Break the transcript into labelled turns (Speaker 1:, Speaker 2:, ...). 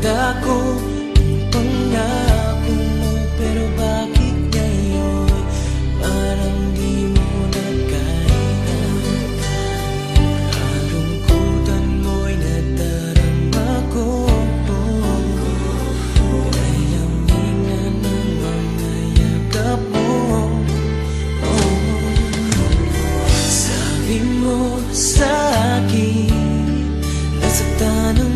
Speaker 1: Dako, ipang nako mo Pero bakit ngayon? Parang di mo na kaya Kalungkutan mo'y nadarama ko. Ay lamingan ng mga yakap mo. Oh. Sabi mo sa akin Nasaktan